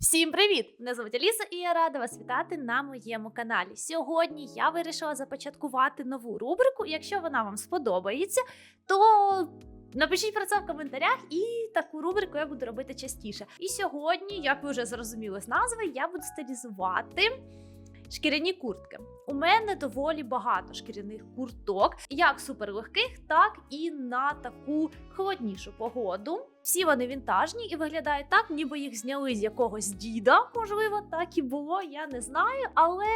Всім привіт! Мене звуть Аліса і я рада вас вітати на моєму каналі. Сьогодні я вирішила започаткувати нову рубрику. Якщо вона вам сподобається, то напишіть про це в коментарях, і таку рубрику я буду робити частіше. І сьогодні, як ви вже зрозуміли з назви, я буду стилізувати. Шкіряні куртки. У мене доволі багато шкіряних курток, як суперлегких, так і на таку холоднішу погоду. Всі вони вінтажні і виглядають так, ніби їх зняли з якогось діда. Можливо, так і було, я не знаю, але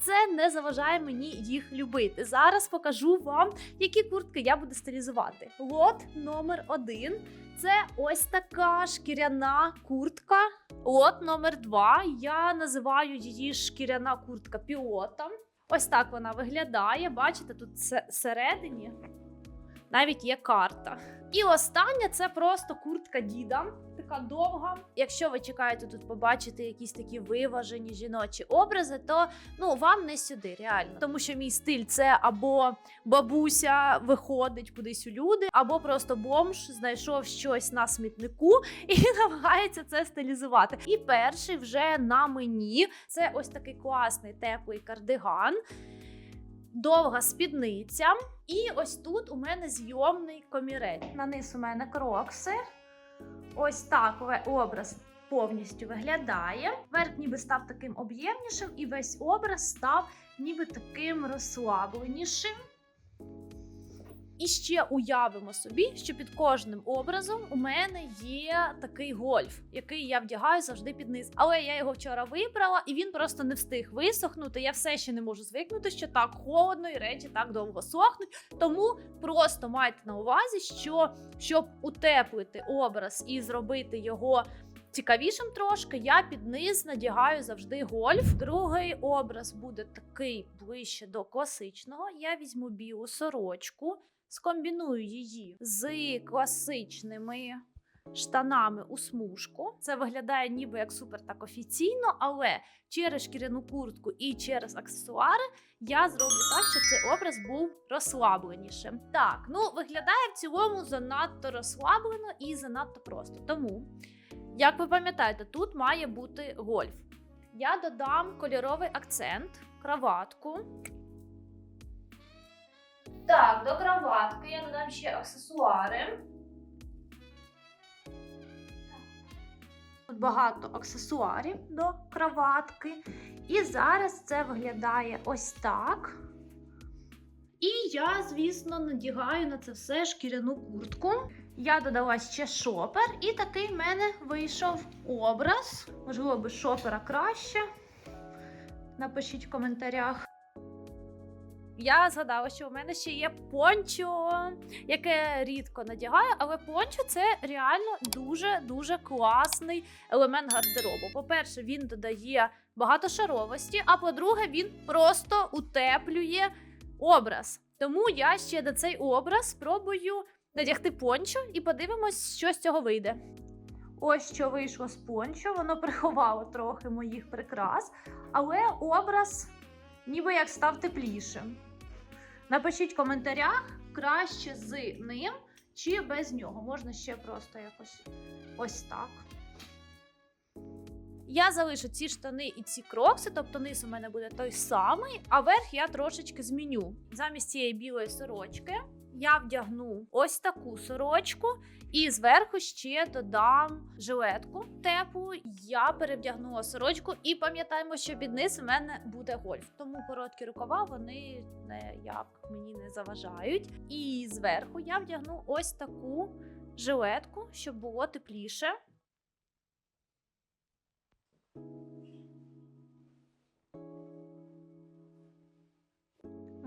це не заважає мені їх любити. Зараз покажу вам, які куртки я буду стилізувати. Лот номер один це ось така шкіряна куртка. От номер два. Я називаю її шкіряна куртка піота. Ось так вона виглядає. Бачите, тут се- всередині навіть є карта. І остання це просто куртка діда, така довга. Якщо ви чекаєте тут побачити якісь такі виважені жіночі образи, то ну вам не сюди, реально. Тому що мій стиль це або бабуся виходить кудись у люди, або просто бомж знайшов щось на смітнику і намагається це стилізувати. І перший вже на мені це ось такий класний теплий кардиган. Довга спідниця, і ось тут у мене зйомний комірець. На низ у мене крокси. Ось так образ повністю виглядає. Верх ніби став таким об'ємнішим, і весь образ став ніби таким розслабленішим. І ще уявимо собі, що під кожним образом у мене є такий гольф, який я вдягаю завжди під низ. Але я його вчора вибрала, і він просто не встиг висохнути. Я все ще не можу звикнути, що так холодно і речі так довго сохнуть. Тому просто майте на увазі, що щоб утеплити образ і зробити його. Цікавішим трошки я під низ надягаю завжди гольф. Другий образ буде такий ближче до класичного. Я візьму білу сорочку, скомбіную її з класичними штанами у смужку. Це виглядає ніби як супер так офіційно, але через шкіряну куртку і через аксесуари я зроблю так, щоб цей образ був розслабленішим. Так, ну виглядає в цілому занадто розслаблено і занадто просто. Тому, як ви пам'ятаєте, тут має бути гольф. Я додам кольоровий акцент, краватку. Так, до краватки я додам ще аксесуари. Тут багато аксесуарів до краватки. І зараз це виглядає ось так. І я, звісно, надягаю на це все шкіряну куртку. Я додала ще шопер, і такий в мене вийшов образ. Можливо, без шопера краще. Напишіть в коментарях. Я згадала, що у мене ще є пончо, яке рідко надягаю, але пончо це реально дуже-дуже класний елемент гардеробу. По-перше, він додає багатошаровості, а по-друге, він просто утеплює образ. Тому я ще на цей образ спробую надягти пончо і подивимось, що з цього вийде. Ось що вийшло з пончо, воно приховало трохи моїх прикрас, але образ ніби як став теплішим. Напишіть в коментарях краще з ним чи без нього. Можна ще просто якось ось так. Я залишу ці штани і ці крокси, тобто низ у мене буде той самий, а верх я трошечки зміню. Замість цієї білої сорочки я вдягну ось таку сорочку, і зверху ще додам жилетку теплу. Я перевдягнула сорочку, і пам'ятаємо, що під низ у мене буде гольф. Тому короткі рукава вони ніяк мені не заважають. І зверху я вдягну ось таку жилетку, щоб було тепліше.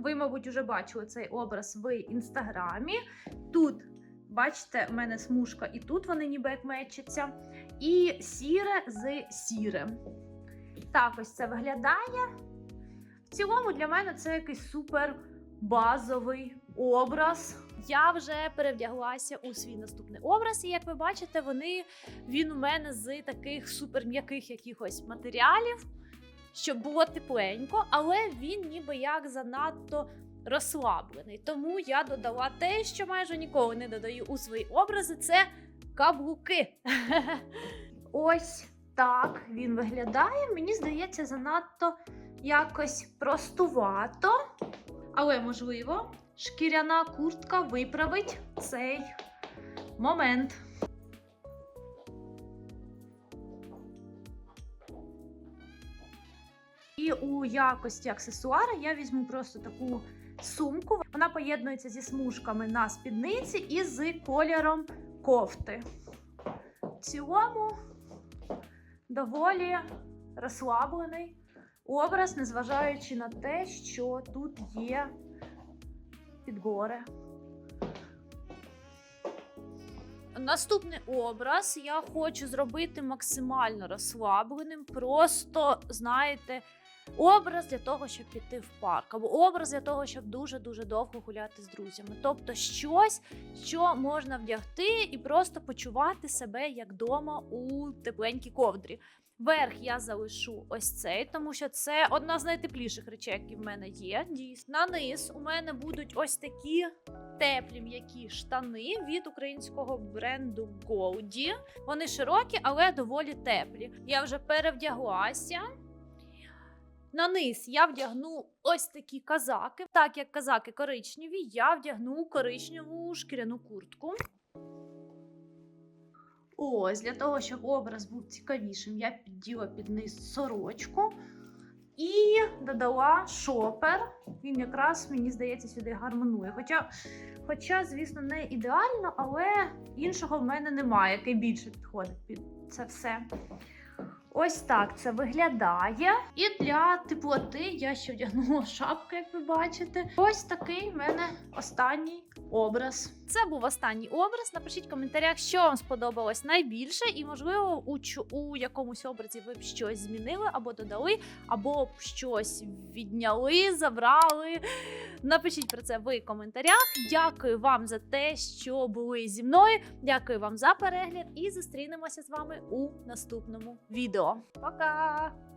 Ви, мабуть, вже бачили цей образ в інстаграмі. Тут, бачите, в мене смужка, і тут вони ніби як мечаться. І сіре з сірим. Так, ось це виглядає. В цілому для мене це якийсь супер базовий образ. Я вже перевдяглася у свій наступний образ, і як ви бачите, вони він у мене з таких супер м'яких якихось матеріалів щоб було тепленько, але він ніби як занадто розслаблений. Тому я додала те, що майже ніколи не додаю у свої образи: це каблуки. Ось так він виглядає. Мені здається, занадто якось простувато. Але, можливо, шкіряна куртка виправить цей момент. І у якості аксесуара я візьму просто таку сумку. Вона поєднується зі смужками на спідниці і з кольором кофти. В цілому доволі розслаблений образ, незважаючи на те, що тут є підгори. Наступний образ я хочу зробити максимально розслабленим. Просто, знаєте, образ для того, щоб піти в парк, або образ для того, щоб дуже-дуже довго гуляти з друзями. Тобто щось, що можна вдягти і просто почувати себе як вдома у тепленькій ковдрі. Верх я залишу ось цей, тому що це одна з найтепліших речей, які в мене є. Дійсно. На низ у мене будуть ось такі теплі м'які штани від українського бренду Goldie. Вони широкі, але доволі теплі. Я вже перевдяглася. На низ я вдягну ось такі казаки. Так як казаки коричневі, я вдягну коричневу шкіряну куртку. Ось, для того, щоб образ був цікавішим, я підділа під низ сорочку і додала шопер. Він якраз, мені здається, сюди гармонує. Хоча, хоча, звісно, не ідеально, але іншого в мене немає, який більше підходить під це все. Ось так це виглядає. І для теплоти я ще вдягнула шапку, як ви бачите. Ось такий в мене останній образ. Це був останній образ. Напишіть в коментарях, що вам сподобалось найбільше, і можливо, у, у якомусь образі ви б щось змінили або додали, або б щось відняли, забрали. Напишіть про це в коментарях. Дякую вам за те, що були зі мною. Дякую вам за перегляд і зустрінемося з вами у наступному відео. Пока!